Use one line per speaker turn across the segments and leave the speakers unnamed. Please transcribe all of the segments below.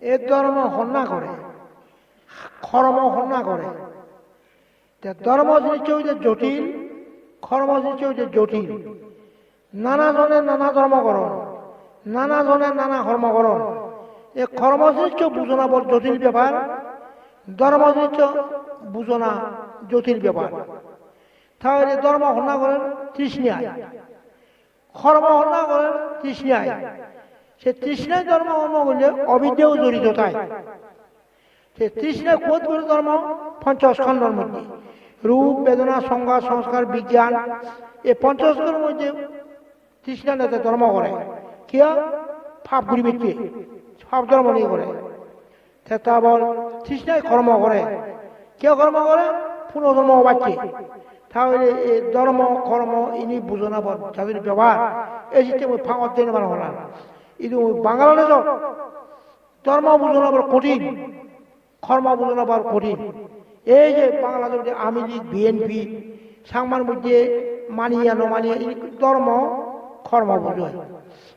এ ধর্ম হন্যা করে। কর্ম হন্যা করে। ধর্ম জিনিস হইতে জটিল কর্ম জিনিস হইতে জটিল। নানা জনের নানা ধর্মকরণ, নানা জনের নানা কর্মকরণ। এ কর্ম জিনিস বুঝনা বড় জটিল ব্যাপার, ধর্ম জিনিস বুঝনা জটিল ব্যাপার। তাহলে ধর্ম হন্যা করেন তৃষ্ণায়। কর্ম হন্যা করেন তৃষ্ণায়। সে তৃষ্ণায় ধর্ম কর্ম করলে অবিদ্যাও জড়িত তাই। সে তৃষ্ণায় কোথ করে ধর্ম পঞ্চস্কন্ধের মধ্যে। রূপ, বেদনা, সংজ্ঞা, সংস্কার, বিজ্ঞান এই পঞ্চস্কর মধ্যে তৃষ্ণা নেতা ধর্ম করে। কিয়া? ফাপ ঘুরি ব্যক্তি ফাপ ধর্ম নিয়ে করে। তা তৃষ্ণায় কর্ম করে। কেউ কর্ম করে? পুনর্ধর্ম বাচ্চে। তাহলে এই ধর্ম, কর্ম, ইনি বুঝনা বল, যাদের ব্যবহার। এই সিস্টেম ফাঁকত দিয়ে নেবার হল। ಇದು বাংলাদেশ ধর্ম বুঝনা বড় কঠিন। কর্ম বুঝনা বড় কঠিন। এই যে বাংলাদেশে আওয়ামী লীগ, বিএনপি সাংমার মধ্যে মানিয়া নমানিয়া এই ধর্ম কর্ম বুঝয়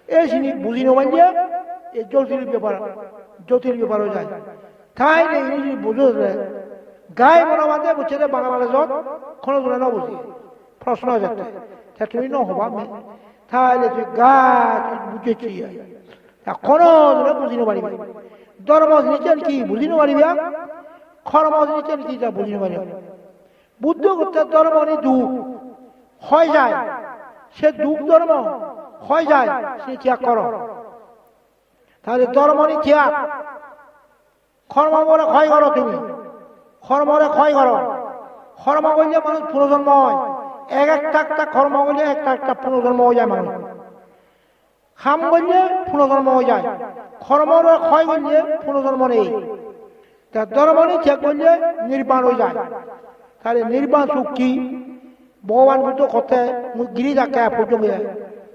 এই জিনিস বুঝি নমানিয়া এই জটিল ব্যাপার জটিল ব্যাপার হয়ে যায়। তাই এই জিনিস বুঝে গায়ে মনে মাঝে বুঝছে যে বাংলাদেশত কোনো জনে বুঝি প্রশ্ন হয়ে যাচ্ছে। তুমি নহবা তাহলে তুই গাছ বুঝেছি কোনো জনে বুঝি নপারিবি ধর্ম জিনিসের কি বুঝি নপারিবি কর্ম জিনিসের কি তা বুঝি নপারিবি বুদ্ধ করতে ধর্ম নি দুঃখ হয় যায়। সে দুঃখ ধর্ম হয় যায়, সে ত্যাগ করো। তাহলে ধর্ম নি ত্যাগ। কর্ম বলে ক্ষয় করো তুমি। কর্মরে ক্ষয় করো। কর্ম করলে মানুষ পুনর্জন্ম হয় এক একটা একটা কর্ম করলে একটা একটা পুনর্জন্ম হয়ে যায় মানুষ। খাম করলে পুনর্জন্ম হয়ে যায়। কর্মর ক্ষয় করলে পুনর্জন্ম নেই। তা ধর্ম ত্যাগ করলে নির্বাণ হয়ে যায়। তাহলে নির্বাণ সুখ কি? ভগবান বুদ্ধ কথা গিরি যাকে পর্যন্ত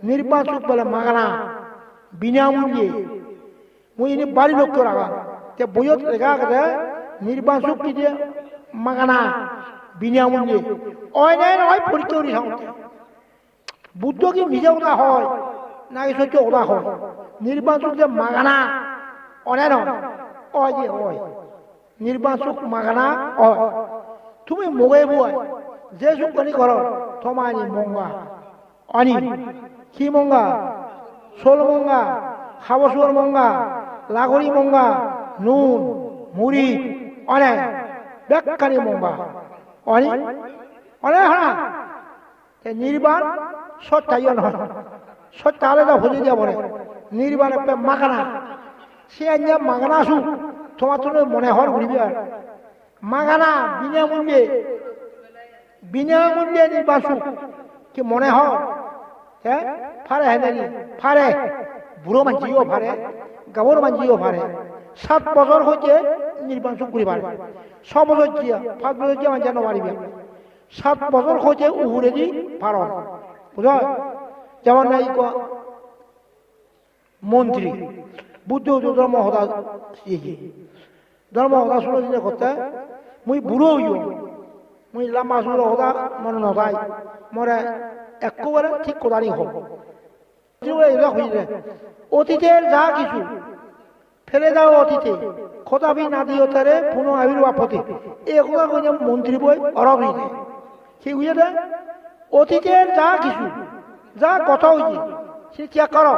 নির্বাণ সুখ বলে মাগানা বিনামূল্যে। মুই এনে বাড়ি লক্ষ্য রাখা তে বইয়ত লেখা নির্বাণ সুখ কি দিয়ে মাগানা বিনামূল্যে অন্যায় নয় পরীক্ষা করি থাকতে বুদ্ধ কি নিজে ওটা হয় না কি সত্য ওটা হয়? নির্বাণ সুখ যে মাগানা নয় অয় যে হয়। নির্বাণ সুখ মাগানা হয় তুমি মোগে বয় যে সুখ কানি করো তোমানি মঙ্গা। অনি কি মঙ্গা, শোল মঙ্গা খাবসুয়ার মঙ্গা লাগরি মঙ্গা, নুন, মুড়ি অনেক ব্যাখ্যানি মঙ্গা। হ্যাঁ। নির্বাণ সত্যাইও নয় সত্য আলাদা দিয়ে বলে নির্বাণ একটা মাখানা। সে আনিয়া মাগানা আসুক তোমার তো মনে হর ঘুরবি আর। মাগানা বিনামূল্যে বিনামূল্যে নির্বাণ সুখ কি মনে হয়? হ্যাঁ? ফারে হ্যাঁ ফারে বুড়ো মানছিও ফারে গাবর মানছিও ফারে সাত বছর হচ্ছে নির্বাণ সুখ করি পারে ছ বছর জিয়া পাঁচ বছর জিয়া মানুষ পারিবে সাত বছর হচ্ছে উহুরে দি পার বুঝ যেমন নাই মন্ত্রী, বুদ্ধ ধর্ম হতা ধর্ম হতা শুনে দিনে করতে মুই বুড়ো হইও। মুই লাম্বা শুনে হতা মনে নথাই মরে একেবারে ঠিক কোদানি হব। অতীতের যা কিছু ফেলে দাও অতীতে। খোদাবি না দিও তারে, পুনঃ আবির্ভাব হতে এগুলা কইলে মন্ত্রী বই অরব হইতে কি বুঝে অতীতের যা কিছু, যা কথা হইছে, সে চেক করো?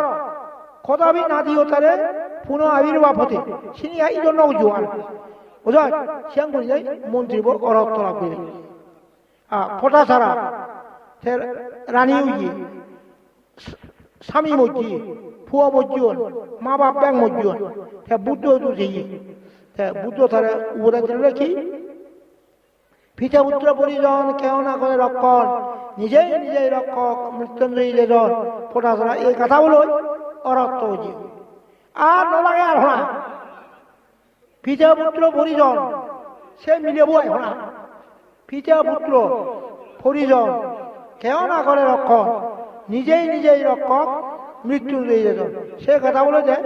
খোদাবি না দিও তারে, পুনঃ আবির্ভাব হতে সিনি এই জন্য জোয়ান। বুঝা সিয়াং করে যাই, মন্ত্রী বই অরব তলাপ করে ফটা ছাড়া রানী উইয়ে স্বামী মজ্জি ফুয়া মজ্জন মা বাপ ব্যাং মজ্জন হ্যাঁ বুদ্ধ তো সেই। হ্যাঁ বুদ্ধ তারা জেনে কি পিতা পুত্র পরিজন কেউ না করে রক্ষণ। নিজেই নিজেই রক্ষক মৃত্যুঞ্জয়ী ফোটা ছাড়া এই কথা বলো অরত্ত হচ্ছে আর নলাগে আর হনা। পিতা পুত্র পরিজন সে মিলেব এখন পিতা পুত্র পরিজন কেউ না করে রক্ষক। নিজেই নিজেই রক্ষক মৃত্যুঞ্জয়ী যেজন সে কথা বলে যে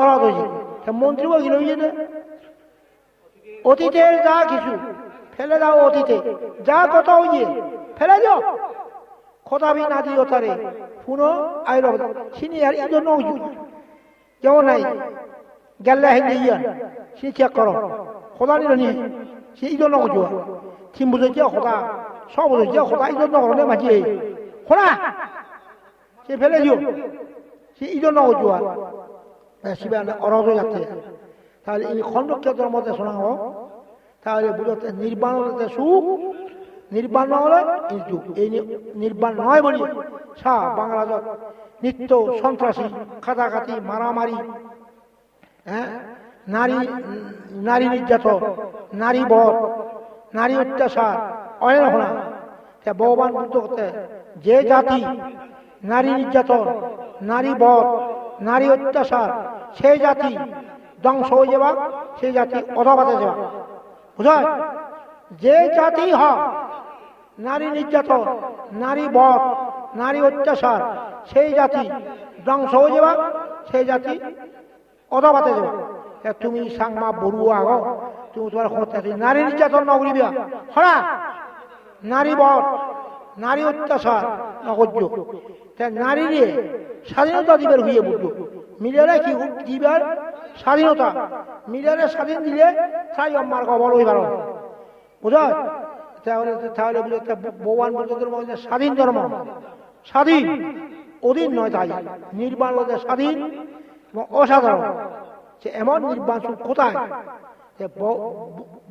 অরাধ হয়েছে। মন্ত্রী বলছিল যে অতীতের যা কিছু, ফেলে দাও অতীতে। যা কথা হইছে ফেলে দাও। খোদাবি না দিও তারে। পুনঃ আইর সিনি আর এই জন্য যেমন নাই গেলে হেন ইয়া সে চেক করো। খোদা নিল নি সে ইজন নগর জোয়া যে খোদা। সব বুঝে খোদা ইজন নগর নে মাঝি খোদা সে ফেলে দিও। সে ইজন নগর জোয়া শিবা অরজ যাচ্ছে। তাহলে এই খণ্ডকে মধ্যে শোনা হোক তাহলে বুঝতে নির্বাণ হলে সুখ, নির্বাণ হলে এই যুগ এই নির্বাণ নয় বলি, সা বাংলা জগৎ। নিত্য সন্ত্রাসী খাতাখাতি মারামারি হ্যাঁ? নারী নারী নির্যাতন, নারী বধ, নারী অত্যাচার অনেক হনা ভগবান বুদ্ধ করতে যে জাতি নারী নির্যাতন, নারী বধ, নারী অত্যাচার, সেই জাতি ধ্বংস হয়ে যাবা সেই জাতি অধবাতে যাবা বুঝায় যে জাতি হয় নারী নির্যাতন, নারী বধ, নারী অত্যাচার, সেই জাতি ধ্বংস হয়ে যাবা সেই জাতি অধবাতে যাবা এ তুমি সাংমা বড়ুয়া আগ তুমি তোমার নারী নির্যাতন নগরিবা হরা নারী বধ নারী অত্যাচার, নগর্য। তা নারীরে স্বাধীনতা দিবের হইয়ে বুঝলো মিলেরে কি দিবার স্বাধীনতা? মিলেরে স্বাধীন দিলে তাই আমার খবর হই পারো বুঝা তাহলে ভগবান বুদ্ধদের মধ্যে স্বাধীন ধর্ম। স্বাধীন। অধীন নয় তাই। নির্বাণ স্বাধীন এবং অসাধারণ। যে এমন নির্বাণ কোথায়? যে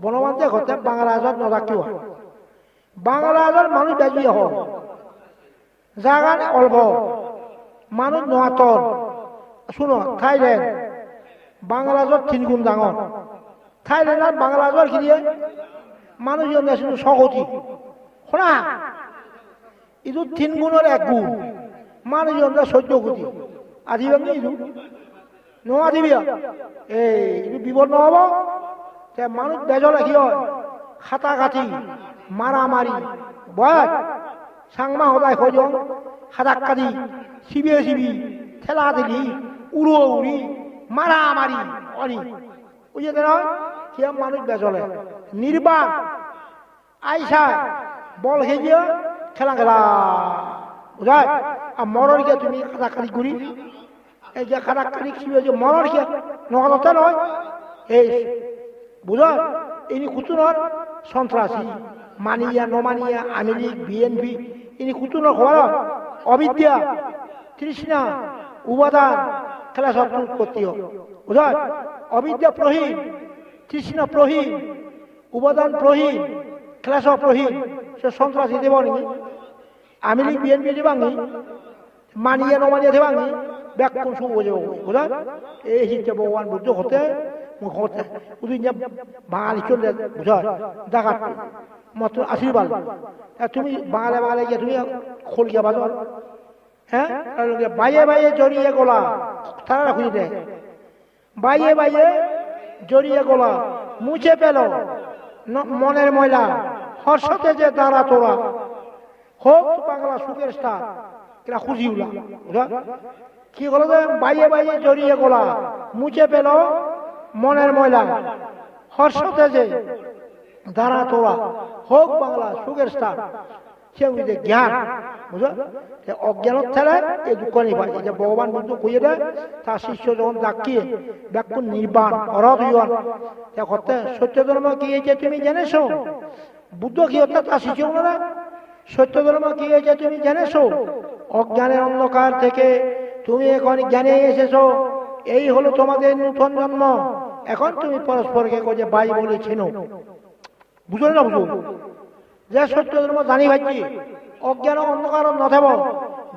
বনবান্তে ঘটে বাংলা নদাকিও বাংলা রাজত মানুষ বেজিয়ে হোক জাগান অল্প মানুষ নোয়াতর শুনো থাইল্যান্ড বাংলাদেশত তিনগুণ ডাঙৰ। থাইল্যান্ডত বাংলাদেশৰ খিনিয়ে মানুহজন আছিল ছকোটি শুনা ইটো তিন গুণৰ এক গুণ। মানুহজন চৈধ্য কোটি। আদিবাং ইটো নোৱাদিবি এই ইটো বিপদ নহ'ব। মানুহ বেজৰ ৰাখি হয়। বয়াত চাংমা সদায় সজন খাটাক কাটি চিবিয়ে চিবি ঠেলা ঠেলি, উড়ো উড়ি মারা মারি অনি। বুঝতে নয় কিয় মানুষ বেজলে নির্বাণ আইসা, বল হেজিয়া, খেলা খেলা। বুঝায়? আর মরর গিয়ে তুমি খাটাখাটি করি। এই যে খাটাখাটি কি যে মরর গিয়ে নয়। এই বুঝায় ইনি কুতুনর সন্ত্রাসী মানিয়া নমানিয়া আমেরিক বিএনপি, ইনি কুতুনর খবর, অবিদ্যা, তৃষ্ণা, উপাদান, খেলা সব করতে বুঝা অবিদ্যা প্রহীন, তৃষ্ণা প্রহীন, উপাদান প্রহীন, খেলা সব প্রহীন, সে সন্ত্রাসী দেব নি। আমেরিক বিএনপি দেবাঙ্গি মানিয়ে নমানিয়ে দেবাঙ্গি ব্যাকুল শুভ যাব বুঝা এই হিসেবে ভগবান বুদ্ধ হতে হতে উদি বাঙালি চলে বুঝা ডাকাত। মাত্র আশীর্বাদ। তুমি বাঙালি বাঙালি গিয়ে তুমি খোল গিয়া বাজার হ্যাঁ? বাইয়ে বাইয়ে জড়িয়ে গোলা। তারা খুঁজে দেয়। বাইয়ে বাইয়ে জড়িয়ে গোলা। মুছে পেল মনের ময়লা। হর্ষতে যে দাঁড়া তোরা। হোক বাংলা সুখের স্টার। এরা খুঁজি উলা কি যে বাইয়ে বাইয়ে জড়িয়ে গোলা। মুছে পেল মনের ময়লা হর্ষতে যে দাঁড়া তোরা হোক বাংলা সুখের স্টার। সে বুঝে জ্ঞান অজ্ঞানত পায় যে ভগবান দেয়, তার শিষ্য যখন নির্বাণ সত্য ধর্ম তুমি জেনেছো? বুদ্ধ শিষ্য সত্য ধর্ম তুমি জেনেছো? অজ্ঞানের অন্ধকার থেকে তুমি এখন জ্ঞানে এসেছ। এই হলো তোমাদের নূতন জন্ম। এখন তুমি পরস্পরকে কো যে বাই বলে চিনো। বুঝলো না বুঝো? যে সত্য ধর্ম জানি ভাইছি অজ্ঞান অন্ধকার নথেব,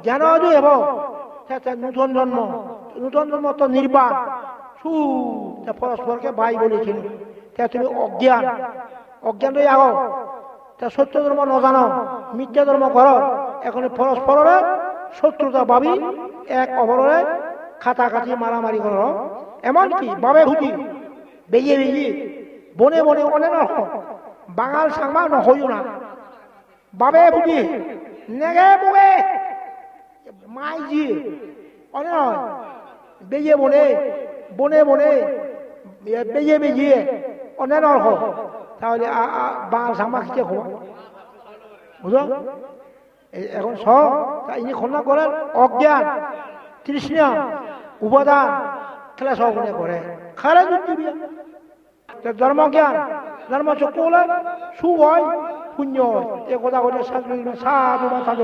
জ্ঞান যদি হব নূতন জন্ম নূতন জন্ম তো নির্বাণ। সু, তে পরস্পরকে ভাই বলেছিল তে তুমি অজ্ঞান। অজ্ঞান রয়ে আগ তে সত্য ধর্ম নজানো মিথ্যা ধর্ম কর। এখন পরস্পরের শত্রুতা ভাবি, এক অপরের খাতা কাটি মারামারি কর। এমনকি বাবে ভুজি বেরিয়ে বেরিয়ে বনে বনে অনেক বাঙাল সাংমা নহয়ও না। বাবে বুঝি নেগে বগে। মাই জি অনেক বেজে বনে বনে বনে বেজে বেজিয়ে অনেক তাহলে বাঙাল সাংমা খিচে খোয়া বুঝো? এখন সব ইনি খন্না করেন, অজ্ঞান, তৃষ্ণা, উপাদান খেলা সহগুণে করে। খাৰে ধৰ্ম জ্ঞান ধর্ম চক্ষু হলে সু হয় হয় এই কথা কৈছে সাধু সাধু বা সাধু